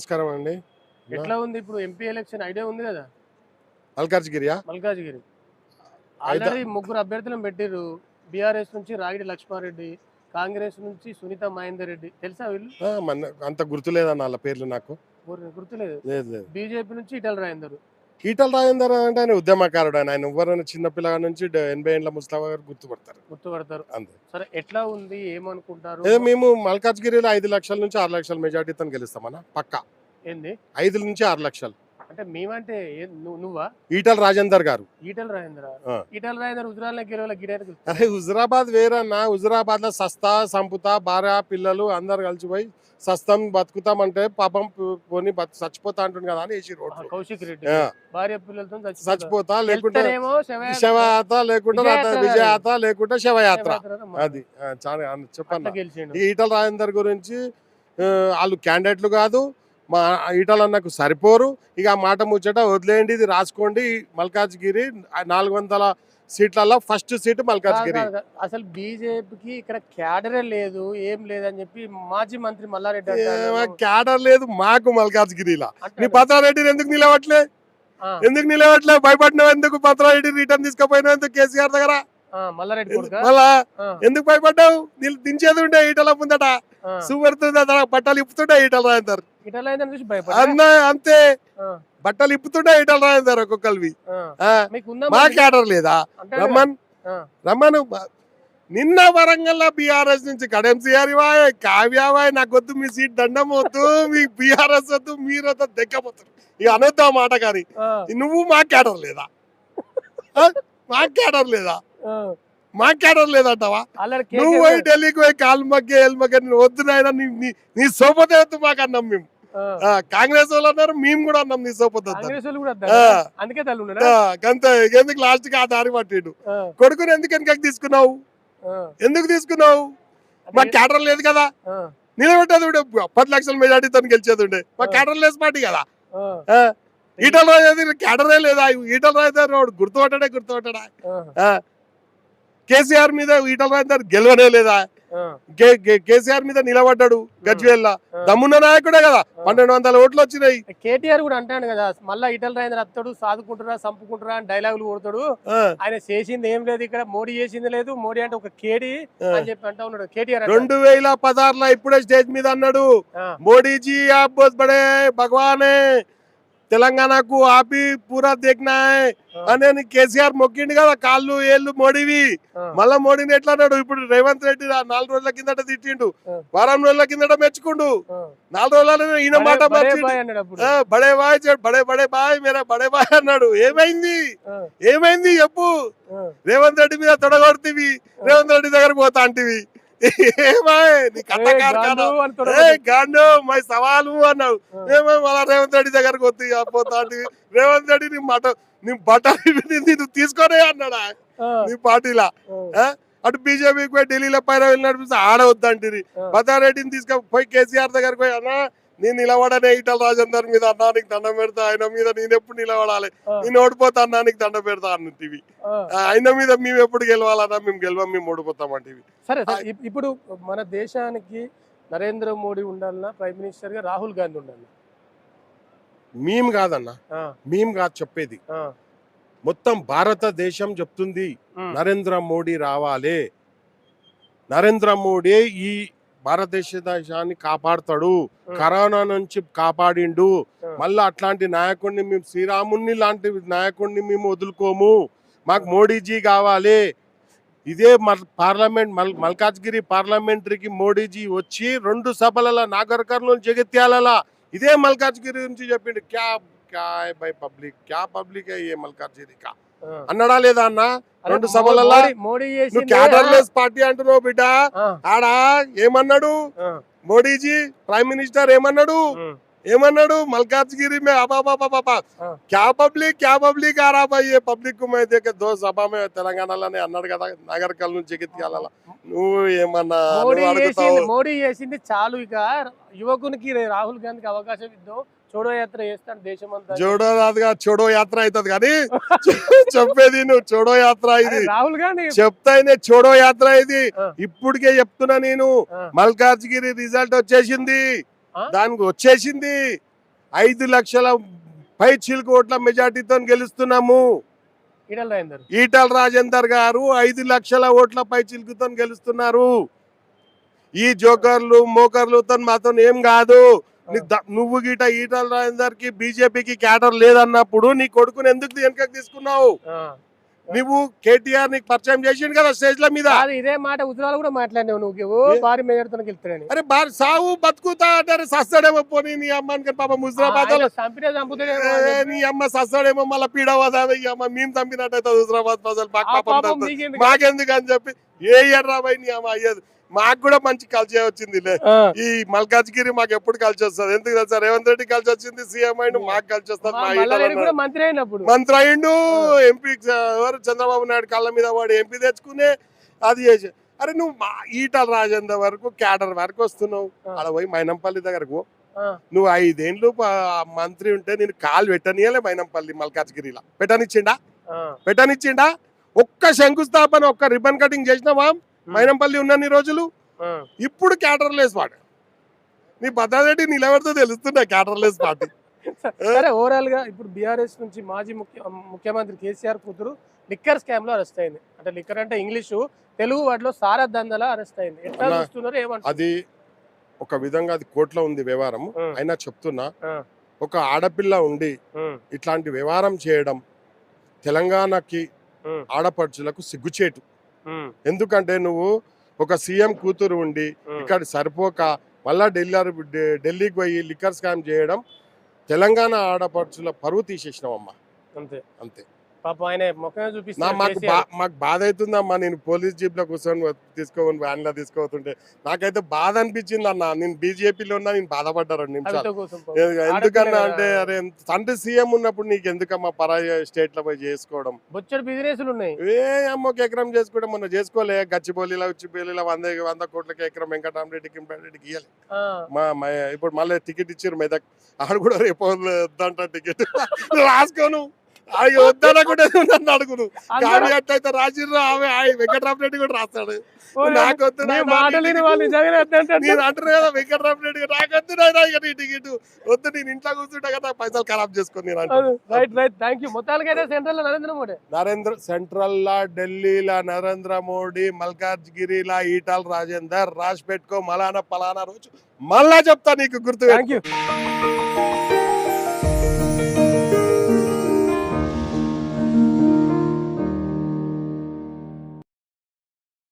నమస్కారం అండి. ఎట్లా ఉంది ఇప్పుడు ఎంపీ ఎలక్షన్? ఐడియా ఉంది కదా? మల్కాజ్గిరియా? మల్కాజ్గిరి. ఆల్రెడీ ముగ్గురు అభ్యర్థులను పెట్టిర్రు. బీఆర్ఎస్ నుంచి రాగిడి లక్ష్మారెడ్డి కాంగ్రెస్ నుంచి సునీత మహేందర్ రెడ్డి. తెలుసా వీళ్ళు? అంత గుర్తులేదన్న వాళ్ళ పేర్లు నాకు? గుర్తులేదు. లేదు లేదు. బీజేపీ నుంచి ఇటల రాయందరు. ఈటల రాజేందర్ అంటే ఆయన ఉద్యమకారుడు ఆయన. ఆయన ఎవరైనా చిన్న పిల్లగా నుంచి ఎనభై ఏళ్ళ ముస్తాఫా గారు గుర్తుపడతారు. గుర్తుపడతారు. అంతే. సరే ఎట్లా ఉంది? ఏమనుకుంటారు? ఏదో మేము మల్కాజ్గిరిలో ఐదు లక్షల నుంచి ఆరు లక్షల మెజార్టీతో గెలుస్తామన్న పక్క. ఏంది? ఐదు నుంచి ఆరు లక్షలు. అంటే మేమంటే నువ్వు? ఈటల రాజేందర్ గారు. ఈటల రాజేంద్ర. ఈటల రాజేంద్ర గెలవల? గిరానికి అరే హుజరాబాద్ వేరన్న. హుజరాబాద్లో సస్తా సంపుతా భార్య పిల్లలు అందరు కలిసిపోయి సస్తం బతుకుతామంటే పాపం పు- పోని చచ్చిపోతా అంటుంది కదా అని రోడ్లు. కౌశిక్ రెడ్డి. భార్య పిల్లలతో. చచ్చిపోతా. లేకుంటే శవయాత్ర. లేకుంటే విజయయాత్ర లేకుంటే శవయాత్ర. అది చాలా ఈ ఈటల రాజేందర్ గురించి వాళ్ళు క్యాండిడేట్లు కాదు మా ఈటల అన్నకు సరిపోరు. ఇక మాట ముచ్చట వదిలేయండి ఇది రాసుకోండి. మల్కాజ్గిరి నాలుగు వందల సీట్లలో ఫస్ట్ సీట్ మల్కాజ్గిరి. అసలు బీజేపీకి ఇక్కడ క్యాడరే లేదు ఏం లేదని చెప్పి మాజీ మంత్రి మల్లారెడ్డి క్యాడర్ లేదు మాకు మల్కాజ్గిరిలా. నీ అంటాడు. పత్రారెడ్డిని ఎందుకు నిలవట్లే ఎందుకు నిలవట్లే భయపడినావు ఎందుకు? పత్రారెడ్డి రిటర్న్ తీసుకుపోయినావు ఎందుకు కేసీఆర్ దగ్గర? మళ్ళా? ఎందుకు భయపడ్డావు? దించేది ఉండే ఈటల ముందట. ఆ. సువర్తుండే బట్టలు ఇప్పుతుండే ఈటల రాజేందర్ ఇటలా అయిందని చూసి భయపడ్డా? అన్న అంతే. బట్టలు ఇప్పుతుండే ఈటల రాజేందర్ ఒక్కొక్కరివి. మా? క్యాడర్ లేదా. రమ్మన్. రమ్మను. నిన్న వరంగల్ బీఆర్ఎస్ నుంచి కడెంసీఆర్ వాయ్ కావ్య వాయ్ నాకు వద్దు మీ సీట్ దండం వద్దు మీ బీఆర్ఎస్ వద్దు మీరు వద్దు దెక్కపోతారు ఇక అనొద్దు ఆ మాట కానీ? నువ్వు మా క్యాడర్ లేదా? మా క్యాడర్ లేదా? ఆ. మా క్యాడర్ లేదంటావా నువ్వు పోయి ఢిల్లీకి పోయి కాలు మగ్గే ఎల్ మగ్గే నువ్వు వద్దు నాయన నీ సోపతే వద్దు మాకు అన్నాం మేము. కాంగ్రెస్ వాళ్ళు అన్నారు మేము కూడా అన్నాం నీ సోపతి ఆ, గంతే ఎందుకు లాస్ట్కి ఆ దారి పట్టిండు? కొడుకుని ఎందుకు వెనకకి తీసుకున్నావు. ఎందుకు తీసుకున్నావు? మా క్యాడర్ లేదు కదా. నిలబెట్టేది ఉండే పది లక్షల మెజార్టీతో గెలిచేది ఉండే. మా. క్యాడర్ లేస్ పార్టీ కదా. ఈటల రాజు క్యాడరే లేదా? ఈటల రాజు గుర్తుపట్టాడే గుర్తుపట్టాడా? కేసీఆర్ మీద ఈటల రాజేందర్ గెలవనే లేదా? కేసీఆర్ మీద నిలబడ్డాడు గజ్వేల్లా. దమ్మున్న నాయకుడే కదా పన్నెండు వందల ఓట్లు వచ్చినాయి. కేటీఆర్ కూడా అంటాడు కదా మళ్ళీ ఇటల్ రాజేంద్ర అత్తాడు సాదుకుంటురా చంపుకుంటురా అని డైలాగులు కొడతాడు. ఆయన చేసింది ఏం లేదు ఇక్కడ మోడీ చేసింది లేదు మోడీ అంటే ఒక కేడీ అని చెప్పి అంటా ఉన్నాడు. కేటీఆర్ రెండు వేల పదహారులో ఇప్పుడే స్టేజ్ మీద అన్నాడు. మోడీజీ బడే భగవానే. తెలంగాణకు ఆపి పూరా ఆ. అని కేసీఆర్ మొక్కిండు కదా కాళ్ళు ఏళ్ళు మోడీవి. మళ్ళా మోడీని ఎట్లా అన్నాడు? ఇప్పుడు రేవంత్ రెడ్డి నాలుగు రోజుల కిందట తిట్టిండు. వారం రోజుల కిందట మెచ్చుకుండు. నాలుగు రోజుల ఈయన మాట బడే- బాయ్ బడే బడే బాయ్ మేరా బడే బాయ్ అన్నాడు. ఏమైంది? ఏమైంది? చెప్పు. రేవంత్ రెడ్డి మీద తొడగొడుతీవి. రేవంత్ రెడ్డి దగ్గర పోతా అంటివి గాండు మై సవాలు అన్నావు. ఏమో మళ్ళా రేవంత్ రెడ్డి దగ్గరకు వద్దు పోతా అంటివి రేవంత్ రెడ్డి నీ మాట నీ బట్టలు నేను తీసుకొనే అన్నాడా? నీ పార్టీలా? అటు బీజేపీకి పోయి ఢిల్లీలో పైన వెళ్ళి నడిపిస్తే ఆడ వద్దంటిరి. బతారెడ్డిని తీసుకపోయి కేసీఆర్ దగ్గరకు పోయి అన్నా నేను నిలబడనే ఈటల రాజేందర్ మీద అన్నా నీకు దండం పెడతా ఆయన మీద నేను ఎప్పుడు నిలబడాలి? నేను ఓడిపోతా అన్నా నీకు దండం పెడతా అన్నటివి. ఆయన మీద మేము ఎప్పుడు గెలవాలన్నా మేము గెలవం మేము ఓడిపోతాం అంటివి సరే సరే, ఇప్- ఇప్పుడు మన దేశానికి నరేంద్ర మోడీ ఉండాలన్నా ప్రైమ్ మినిస్టర్గా రాహుల్ గాంధీ ఉండాలి. మేము కాదన్నా. మేము కాదు చెప్పేది. మొత్తం భారతదేశం చెప్తుంది నరేంద్ర మోడీ రావాలి. నరేంద్ర మోడీ ఈ భారతదేశ దేశాన్ని కాపాడుతాడు కరోనా నుంచి కాపాడిండు. మళ్ళీ అట్లాంటి నాయకుడిని మేము శ్రీరాముని లాంటి నాయకుడిని మేము వదులుకోము. మాకు మోడీజీ కావాలి. ఇదే పార్లమెంట్ మల్ మల్కాజ్గిరి పార్లమెంటరీకి మోడీజీ వచ్చి రెండు సభల నాగర్ కర్నూలు జగిత్యాల ఇదే మల్కాజ్గిరి నుంచి చెప్పిండు. క్యా క్యా బై పబ్లిక్ క్యా పబ్లిక్ ఏ మల్కాజ్గిరి కా అన్నడా లేదా అన్న? రెండు సభలలో నువ్వు క్యాడర్లెస్ పార్టీ అంటున్నావు బిడ్డ. ఆడా ఏమన్నాడు? మోడీజీ ప్రైమ్ మినిస్టర్ ఏమన్నాడు? ఏమన్నాడు? మల్కాజ్గిరి మే క్యా పబ్లిక్ క్యా పబ్లిక్ ఆరా బాయ్ పబ్లిక్ మైతే సభ మే తెలంగాణలోనే అన్నాడు కదా నగర నుంచి ఎగిత్తికాల నువ్వు ఏమన్నా మోడీ చేసింది చాలు ఇక. యువకునికి రాహుల్ గాంధీకి అవకాశం ఇద్దాం. చూడో యాత్ర అంతా చూడో రాదుగా చూడో యాత్ర అవుతుంది కానీ చెప్పేది నువ్వు చూడో యాత్ర ఇది రాహుల్ గాంధీ. చెప్తాయినే చూడో యాత్ర ఇది. ఇప్పటికే చెప్తున్నా నేను. మల్కాజ్గిరి రిజల్ట్ వచ్చేసింది? దానికి వచ్చేసింది. ఐదు లక్షల పై చిలుకు ఓట్ల మెజార్టీతో గెలుస్తున్నాము. ఈటల రాజేందర్. గారు ఐదు లక్షల ఓట్ల పై చిలుకుతో గెలుస్తున్నారు. ఈ జోకర్లు మోకర్లతో మాతో ఏం కాదు. నువ్వు గిట ఈటల రాజేందర్కి బీజేపీకి క్యాడర్ లేదన్నప్పుడు నీ కొడుకుని ఎందుకు వెనకకి తీసుకున్నావు. నువ్వు కేటీఆర్ నీకు పరిచయం చేసిండు కదా స్టేజ్ ల మీద ఇదే మాట ఉత్తరాలు కూడా మాట్లాడినావు నువ్వు? భారీ మెజార్టీతో గెలుస్తాడని అరే బార్ సావు బతుకుతా అంటారు సస్తాడేమో పోనీ నీ అమ్మని కానీ పాప ముజరాబాద్. నీ అమ్మ సస్తాడేమో మళ్ళీ పీడవదా ఈ అమ్మ మేము చంపినట్టయితే హుజరాబాద్ ప్రజలు? మాకెందుకు అని చెప్పి ఏ ఎర్రా పోయి నీ అమ్మ అయ్యేది మాకు కూడా మంచి కలిసి వచ్చింది ఈ మల్కాజ్గిరి మాకు ఎప్పుడు కలిసి వస్తుంది? ఎందుకు తెలుసా? రేవంత్ రెడ్డి కలిసి వచ్చింది సీఎం అయిండు మాకు కలిసి వస్తుంది మంత్రి అయినప్పుడు. మంత్రి అయిండు ఎంపీ ఎవరు? చంద్రబాబు నాయుడు కాళ్ళ మీద వాడు ఎంపీ తెచ్చుకునే అది చేసి. అరే నువ్వు మా ఈటల రాజేందర్ వరకు క్యాడర్ వరకు వస్తున్నావు. అక్కడ పోయి మైనంపల్లి దగ్గరకు నువ్వు ఐదేండ్లు మంత్రి ఉంటే నేను కాలు పెట్టనియలే మైనంపల్లి మల్కాజ్గిరిలో. పెట్టనిచ్చిండా? పెట్టనిచ్చిండా? ఒక్క శంకుస్థాపన ఒక్క రిబన్ కటింగ్ చేసినావా? మైనంపల్లి ఉన్నన్ని రోజులు. ఇప్పుడు క్యాటర్లెస్ పార్టీ. నీ భద్రారెడ్డి నిలబడితే తెలుస్తున్నా క్యాటర్లెస్ పార్టీ? సరే ఓవరాల్గా ఇప్పుడు బీఆర్ఎస్ నుంచి మాజీ ముఖ్య ముఖ్యమంత్రి కేసీఆర్ కూతురు లిక్కర్ స్కామ్లో అరెస్ట్ అయింది. అంటే లిక్కర్ అంటే ఇంగ్లీషు తెలుగు వాటిలో సారా దందల అరెస్ట్ అయింది. ఎట్లా అన్నా, చూస్తున్నారు ఏమంటారు అది ఒక విధంగా అది కోర్టులో ఉంది వ్యవహారం. అయినా చెప్తున్నా. ఒక ఆడపిల్ల ఉండి ఇట్లాంటి వ్యవహారం చేయడం తెలంగాణకి. ఆడపడుచులకు సిగ్గుచేటు. ఎందుకంటే నువ్వు ఒక సీఎం కూతురు ఉండి. ఇక్కడ సరిపోక మళ్ళా ఢిల్లీ ఢిల్లీకి పోయి లిక్కర్ స్కామ్ చేయడం తెలంగాణ ఆడపడుచుల పరువు తీసేసినావమ్మా. అంతే. అంతే. పాపం ఆయన ముఖమే మాకు బాధ అవుతుందమ్మా నేను పోలీస్ జీప్లో కూర్చొని తీసుకోని వ్యాన్లో తీసుకోతుంటే నాకైతే బాధ అనిపించింది అన్న. నేను బీజేపీలో ఉన్నా నేను బాధపడ్డా రెండు నిమిషాలు. ఎందుకన్నా. అంటే అరే తండ్రి సీఎం ఉన్నప్పుడు నీకు ఎందుకమ్మా పరాయి స్టేట్లో పోయి చేసుకోవడం? బొచ్చడి బిజినెస్లు ఉన్నాయి. ఏ అమ్మ ఒక ఎకరం చేసుకోవడం మొన్న చేసుకోలే. గచ్చిబౌలిలో ఉచ్చిబౌలిలో వంద వంద కోట్లకి ఎకరం వెంకటరామరెడ్డికి ఇవ్వాలి ఆ, మా మా ఇప్పుడు మళ్ళీ టికెట్ ఇచ్చారు మెదక్. ఆడు కూడా రేపు టికెట్. రాసుకోను అవి వద్దనకుండా నన్ను అడుగును కానీ అట్లయితే రాసిర్రు ఆమె వెంకటరామరెడ్డి కూడా రాస్తాడు. నాకు వద్దు నేను అంటారు. కదా వెంకటరామరెడ్డి నాకు వద్దు నాయనా ఇక నీ టికెట్ వద్దు నేను ఇంట్లో కూర్చుంటా కదా పైసలు ఖరాబ్ చేసుకొని రైట్ రైట్ థ్యాంక్ యూ మొత్తానికైతే సెంట్రల్లో నరేంద్ర మోడీ. నరేంద్ర సెంట్రల్ లా ఢిల్లీలా నరేంద్ర మోడీ మల్కాజ్గిరిలా ఈటల్ రాజేందర్ రాసి పెట్టుకో మలానా పలానా రోజు మళ్ళా చెప్తా నీకు గుర్తు థ్యాంక్ యూ